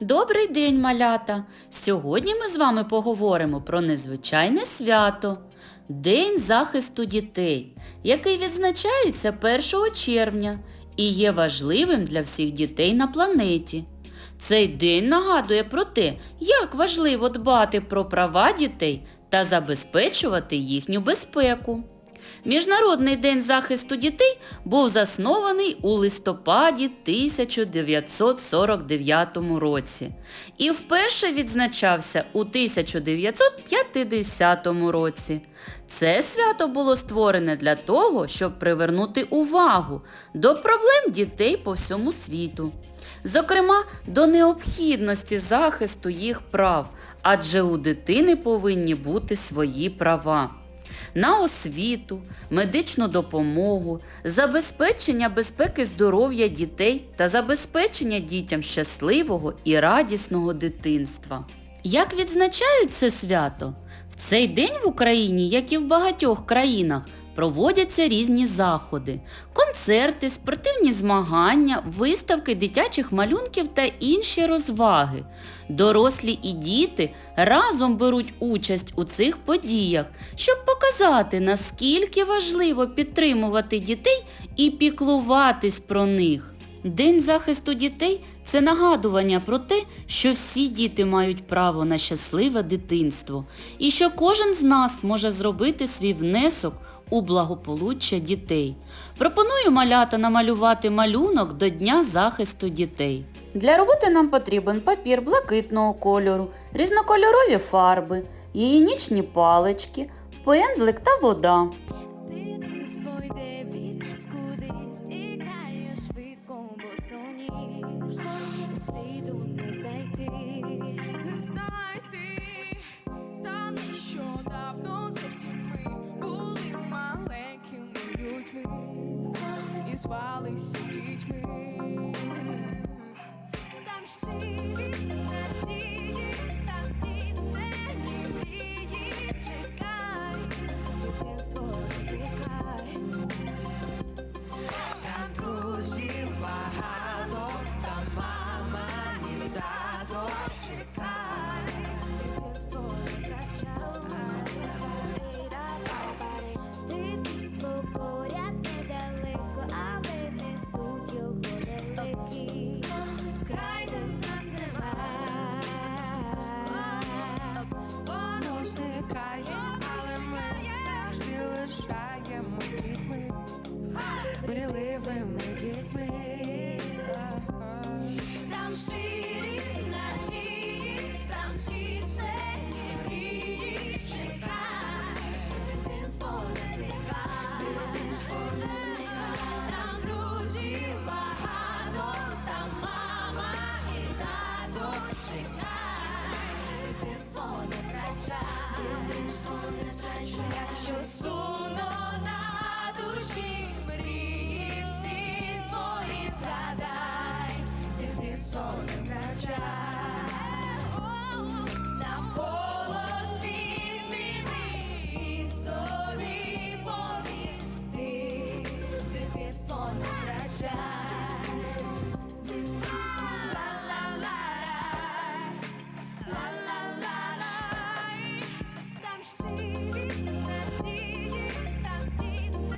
Добрий день, малята! Сьогодні ми з вами поговоримо про незвичайне свято День захисту дітей, який відзначається 1 червня і є важливим для всіх дітей на планеті. Цей день нагадує про те, як важливо дбати про права дітей та забезпечувати їхню безпеку. Міжнародний день захисту дітей був заснований у листопаді 1949 році і вперше відзначався у 1950 році. Це свято було створене для того, щоб привернути увагу до проблем дітей по всьому світу. Зокрема, до необхідності захисту їх прав, адже у дитини повинні бути свої права на освіту, медичну допомогу, забезпечення безпеки здоров'я дітей та забезпечення дітям щасливого і радісного дитинства. Як відзначають це свято? В цей день в Україні, як і в багатьох країнах, проводяться різні заходи, концерти, спортивні змагання, виставки дитячих малюнків та інші розваги. Дорослі і діти разом беруть участь у цих подіях, щоб показати, наскільки важливо підтримувати дітей і піклуватись про них. День захисту дітей це нагадування про те, що всі діти мають право на щасливе дитинство і що кожен з нас може зробити свій внесок у благополуччя дітей. Пропоную малята намалювати малюнок до Дня захисту дітей. Для роботи нам потрібен папір блакитного кольору, різнокольорові фарби, яєнічні палички, пензлик та вода. Сліду не знайти. не знайти, та нещодавно зовсім ви були маленькими людьми і звалися дітьми. Там щирі зникає, але ми завжди лишаємось дітьми, мріливими дітьми.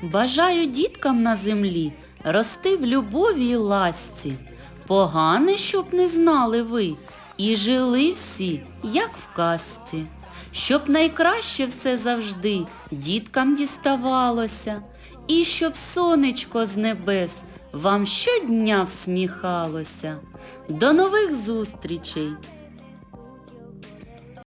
Бажаю діткам на землі рости в любові й ласці. Погане, щоб не знали ви, і жили всі, як в казці. Щоб найкраще все завжди діткам діставалося, і щоб сонечко з небес вам щодня всміхалося. До нових зустрічей!